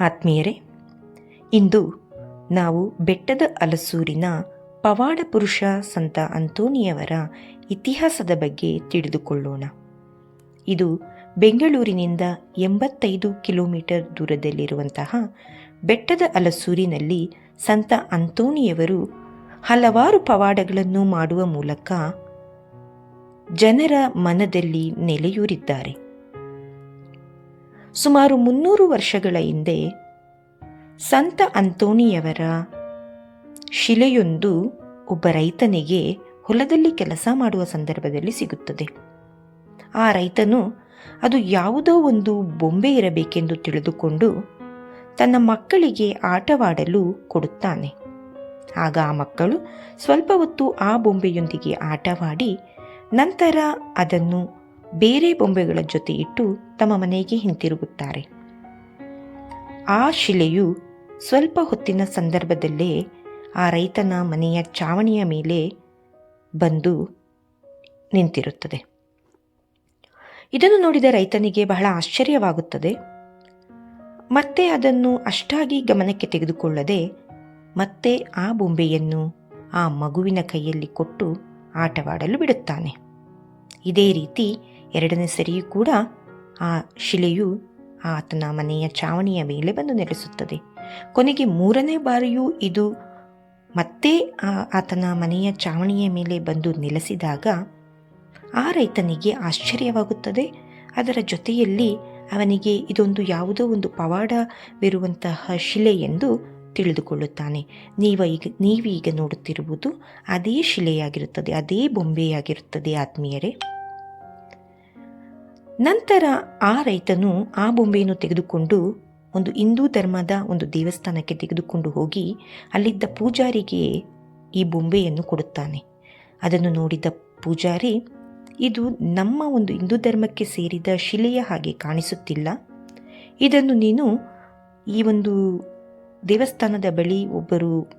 ಆತ್ಮೀಯರೇ, ಇಂದು ನಾವು ಬೆಟ್ಟದ ಅಲಸೂರಿನ ಪವಾಡ ಪುರುಷ ಸಂತ ಅಂತೋನಿಯವರ ಇತಿಹಾಸದ ಬಗ್ಗೆ ತಿಳಿದುಕೊಳ್ಳೋಣ. ಇದು ಬೆಂಗಳೂರಿನಿಂದ ಎಂಬತ್ತೈದು ಕಿಲೋಮೀಟರ್ ದೂರದಲ್ಲಿರುವಂತಹ ಬೆಟ್ಟದ ಅಲಸೂರಿನಲ್ಲಿ ಸಂತ ಅಂತೋನಿಯವರು ಹಲವಾರು ಪವಾಡಗಳನ್ನು ಮಾಡುವ ಮೂಲಕ ಜನರ ಮನದಲ್ಲಿ ನೆಲೆಯೂರಿದ್ದಾರೆ. ಸುಮಾರು ಮುನ್ನೂರು ವರ್ಷಗಳ ಹಿಂದೆ ಸಂತ ಅಂತೋಣಿಯವರ ಶಿಲೆಯೊಂದು ಒಬ್ಬ ರೈತನಿಗೆ ಹೊಲದಲ್ಲಿ ಕೆಲಸ ಮಾಡುವ ಸಂದರ್ಭದಲ್ಲಿ ಸಿಗುತ್ತದೆ. ಆ ರೈತನು ಅದು ಯಾವುದೋ ಒಂದು ಬೊಂಬೆ ಇರಬೇಕೆಂದು ತಿಳಿದುಕೊಂಡು ತನ್ನ ಮಕ್ಕಳಿಗೆ ಆಟವಾಡಲು ಕೊಡುತ್ತಾನೆ. ಆಗ ಆ ಮಕ್ಕಳು ಸ್ವಲ್ಪ ಹೊತ್ತು ಆ ಬೊಂಬೆಯೊಂದಿಗೆ ಆಟವಾಡಿ ನಂತರ ಅದನ್ನು ಬೇರೆ ಬೊಂಬೆಗಳ ಜೊತೆ ಇಟ್ಟು ತಮ್ಮ ಮನೆಗೆ ಹಿಂತಿರುಗುತ್ತಾರೆ. ಆ ಶಿಲೆಯು ಸ್ವಲ್ಪ ಹೊತ್ತಿನ ಸಂದರ್ಭದಲ್ಲೇ ಆ ರೈತನ ಮನೆಯ ಚಾವಣಿಯ ಮೇಲೆ ಬಂದು ನಿಂತಿರುತ್ತದೆ. ಇದನ್ನು ನೋಡಿದ ರೈತನಿಗೆ ಬಹಳ ಆಶ್ಚರ್ಯವಾಗುತ್ತದೆ. ಮತ್ತೆ ಅದನ್ನು ಅಷ್ಟಾಗಿ ಗಮನಕ್ಕೆ ತೆಗೆದುಕೊಳ್ಳದೆ ಮತ್ತೆ ಆ ಬೊಂಬೆಯನ್ನು ಆ ಮಗುವಿನ ಕೈಯಲ್ಲಿ ಕೊಟ್ಟು ಆಟವಾಡಲು ಬಿಡುತ್ತಾನೆ. ಇದೇ ರೀತಿ ಎರಡನೇ ಸರಿಯೂ ಕೂಡ ಆ ಶಿಲೆಯು ಆತನ ಮನೆಯ ಚಾವಣಿಯ ಮೇಲೆ ಬಂದು ನೆಲೆಸುತ್ತದೆ. ಕೊನೆಗೆ ಮೂರನೇ ಬಾರಿಯೂ ಇದು ಮತ್ತೆ ಆತನ ಮನೆಯ ಚಾವಣಿಯ ಮೇಲೆ ಬಂದು ನೆಲೆಸಿದಾಗ ಆ ರೈತನಿಗೆ ಆಶ್ಚರ್ಯವಾಗುತ್ತದೆ. ಅದರ ಜೊತೆಯಲ್ಲಿ ಅವನಿಗೆ ಇದೊಂದು ಯಾವುದೋ ಒಂದು ಪವಾಡವಿರುವಂತಹ ಶಿಲೆ ಎಂದು ತಿಳಿದುಕೊಳ್ಳುತ್ತಾನೆ. ನೀವ ಈಗ ನೀವೀಗ ನೋಡುತ್ತಿರುವುದು ಅದೇ ಶಿಲೆಯಾಗಿರುತ್ತದೆ, ಅದೇ ಬೊಂಬೆಯಾಗಿರುತ್ತದೆ ಆತ್ಮೀಯರೇ. ನಂತರ ಆ ರೈತನು ಆ ಬೊಂಬೆಯನ್ನು ತೆಗೆದುಕೊಂಡು ಒಂದು ಹಿಂದೂ ಧರ್ಮದ ಒಂದು ದೇವಸ್ಥಾನಕ್ಕೆ ತೆಗೆದುಕೊಂಡು ಹೋಗಿ ಅಲ್ಲಿದ್ದ ಪೂಜಾರಿಗೆ ಈ ಬೊಂಬೆಯನ್ನು ಕೊಡುತ್ತಾನೆ. ಅದನ್ನು ನೋಡಿದ ಪೂಜಾರಿ, ಇದು ನಮ್ಮ ಒಂದು ಹಿಂದೂ ಧರ್ಮಕ್ಕೆ ಸೇರಿದ ಶಿಲೆಯ ಹಾಗೆ ಕಾಣಿಸುತ್ತಿಲ್ಲ. ಇದನ್ನು ನೀನು ಈ ಒಂದು ದೇವಸ್ಥಾನದ ಬಳಿ ಒಬ್ಬರು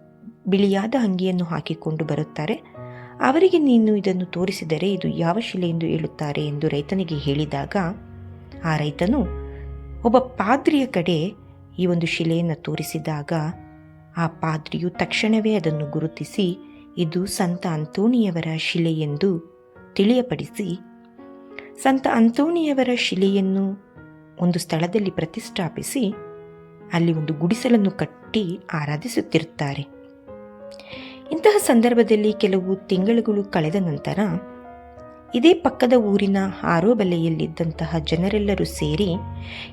ಬಿಳಿಯಾದ ಅಂಗಿಯನ್ನು ಹಾಕಿಕೊಂಡು ಬರುತ್ತಾರೆ. ಅವರಿಗೆ ನೀನು ಇದನ್ನು ತೋರಿಸಿದರೆ ಇದು ಯಾವ ಶಿಲೆ ಎಂದು ಹೇಳುತ್ತಾರೆ ಎಂದು ರೈತನಿಗೆ ಹೇಳಿದಾಗ, ಆ ರೈತನು, ಒಬ್ಬ ಪಾದ್ರಿಯ ಕಡೆ ಈ ಒಂದು ಶಿಲೆಯನ್ನು ತೋರಿಸಿದಾಗ, ಆ ಪಾದ್ರಿಯು ತಕ್ಷಣವೇ ಅದನ್ನು ಗುರುತಿಸಿ, ಇದು ಸಂತ ಅಂತೋಣಿಯವರ ಶಿಲೆ ಎಂದು ತಿಳಿಯಪಡಿಸಿ, ಸಂತ ಅಂತೋಣಿಯವರ ಶಿಲೆಯನ್ನು ಒಂದು ಸ್ಥಳದಲ್ಲಿ ಪ್ರತಿಷ್ಠಾಪಿಸಿ, ಅಲ್ಲಿ ಒಂದು ಗುಡಿಸಲನ್ನು ಕಟ್ಟಿ ಆರಾಧಿಸುತ್ತಿರುತ್ತಾರೆ. ಇಂತಹ ಸಂದರ್ಭದಲ್ಲಿ ಕೆಲವು ತಿಂಗಳುಗಳು ಕಳೆದ ನಂತರ ಇದೇ ಪಕ್ಕದ ಊರಿನ ಆರೋಬಲೆಯಲ್ಲಿದ್ದಂತಹ ಜನರೆಲ್ಲರೂ ಸೇರಿ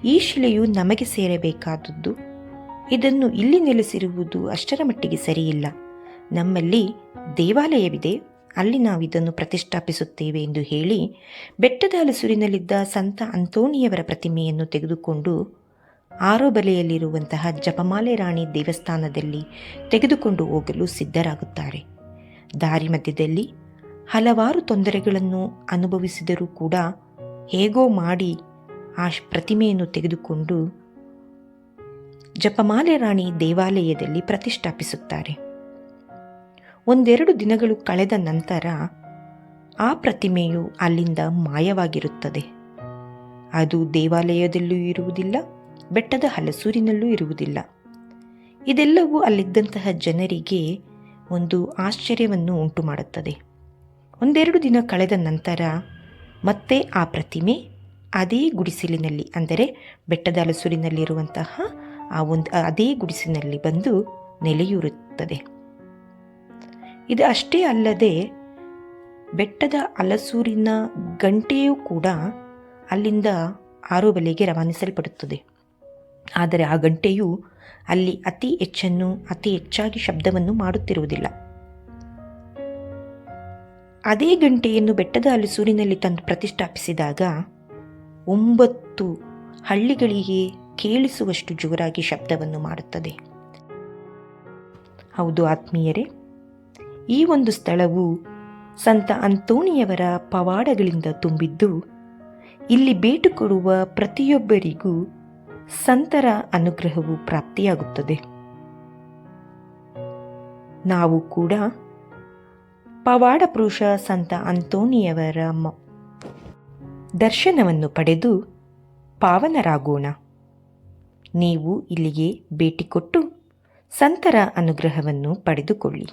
ಈ ಶಿಲೆಯು ನಮಗೆ ಸೇರಬೇಕಾದದ್ದು, ಇದನ್ನು ಇಲ್ಲಿ ನೆಲೆಸಿರುವುದು ಅಷ್ಟರ ಮಟ್ಟಿಗೆ ಸರಿಯಿಲ್ಲ. ನಮ್ಮಲ್ಲಿ ದೇವಾಲಯವಿದೆ, ಅಲ್ಲಿ ನಾವು ಇದನ್ನು ಪ್ರತಿಷ್ಠಾಪಿಸುತ್ತೇವೆ ಎಂದು ಹೇಳಿ ಬೆಟ್ಟದ ಹಲಸೂರಿನಲ್ಲಿದ್ದ ಸಂತ ಅಂತೋಣಿಯವರ ಪ್ರತಿಮೆಯನ್ನು ತೆಗೆದುಕೊಂಡು ಆರೋಬಲೆಯಲ್ಲಿರುವಂತಹ ಜಪಮಾಲೆ ರಾಣಿ ದೇವಸ್ಥಾನದಲ್ಲಿ ತೆಗೆದುಕೊಂಡು ಹೋಗಲು ಸಿದ್ಧರಾಗುತ್ತಾರೆ. ದಾರಿ ಮಧ್ಯದಲ್ಲಿ ಹಲವಾರು ತೊಂದರೆಗಳನ್ನು ಅನುಭವಿಸಿದರೂ ಕೂಡ ಹೇಗೋ ಮಾಡಿ ಆ ಪ್ರತಿಮೆಯನ್ನು ತೆಗೆದುಕೊಂಡು ಜಪಮಾಲೆ ರಾಣಿ ದೇವಾಲಯದಲ್ಲಿ ಪ್ರತಿಷ್ಠಾಪಿಸುತ್ತಾರೆ. ಒಂದೆರಡು ದಿನಗಳು ಕಳೆದ ನಂತರ ಆ ಪ್ರತಿಮೆಯು ಅಲ್ಲಿಂದ ಮಾಯವಾಗಿರುತ್ತದೆ. ಅದು ದೇವಾಲಯದಲ್ಲೂ ಇರುವುದಿಲ್ಲ ಬೆಟ್ಟದ ಹಲಸೂರಿನಲ್ಲೂ ಇರುವುದಿಲ್ಲ. ಇದೆಲ್ಲವೂ ಅಲ್ಲಿದ್ದಂತಹ ಜನರಿಗೆ ಒಂದು ಆಶ್ಚರ್ಯವನ್ನು ಉಂಟು ಮಾಡುತ್ತದೆ ಒಂದೆರಡು ದಿನ ಕಳೆದ ನಂತರ ಮತ್ತೆ ಆ ಪ್ರತಿಮೆ ಅದೇ ಗುಡಿಸಲಿನಲ್ಲಿ, ಅಂದರೆ ಬೆಟ್ಟದ ಹಲಸೂರಿನಲ್ಲಿರುವಂತಹ ಆ ಒಂದು, ಅದೇ ಗುಡಿಸಿನಲ್ಲಿ ಬಂದು ನೆಲೆಯೂರುತ್ತದೆ. ಇದು ಅಷ್ಟೇ ಅಲ್ಲದೆ ಬೆಟ್ಟದ ಹಲಸೂರಿನ ಗಂಟೆಯೂ ಕೂಡ ಅಲ್ಲಿಂದ ಆರೋಬಲೆಗೆ ರವಾನಿಸಲ್ಪಡುತ್ತದೆ. ಆದರೆ ಆ ಗಂಟೆಯು ಅಲ್ಲಿ ಅತಿ ಹೆಚ್ಚನ್ನು, ಅತಿ ಹೆಚ್ಚಾಗಿ ಶಬ್ದವನ್ನು ಮಾಡುತ್ತಿರುವುದಿಲ್ಲ. ಅದೇ ಗಂಟೆಯನ್ನು ಬೆಟ್ಟದ ಹಲಸೂರಿನಲ್ಲಿ ತಂದು ಪ್ರತಿಷ್ಠಾಪಿಸಿದಾಗ ಒಂಬತ್ತು ಹಳ್ಳಿಗಳಿಗೆ ಕೇಳಿಸುವಷ್ಟು ಜೋರಾಗಿ ಶಬ್ದವನ್ನು ಮಾಡುತ್ತದೆ. ಹೌದು ಆತ್ಮೀಯರೇ, ಈ ಒಂದು ಸ್ಥಳವು ಸಂತ ಅಂತೋಣಿಯವರ ಪವಾಡಗಳಿಂದ ತುಂಬಿದ್ದು, ಇಲ್ಲಿ ಭೇಟಿ ಕೊಡುವ ಪ್ರತಿಯೊಬ್ಬರಿಗೂ ಸಂತರ ಅನುಗ್ರಹವು ಪ್ರಾಪ್ತಿಯಾಗುತ್ತದೆ. ನಾವು ಕೂಡ ಪವಾಡ ಪುರುಷ ಸಂತ ಅಂತೋಣಿಯವರ ಮ- ದರ್ಶನವನ್ನು ಪಡೆದು ಪಾವನರಾಗೋಣ. ನೀವು ಇಲ್ಲಿಗೆ ಭೇಟಿ ಕೊಟ್ಟು ಸಂತರ ಅನುಗ್ರಹವನ್ನು ಪಡೆದುಕೊಳ್ಳಿ.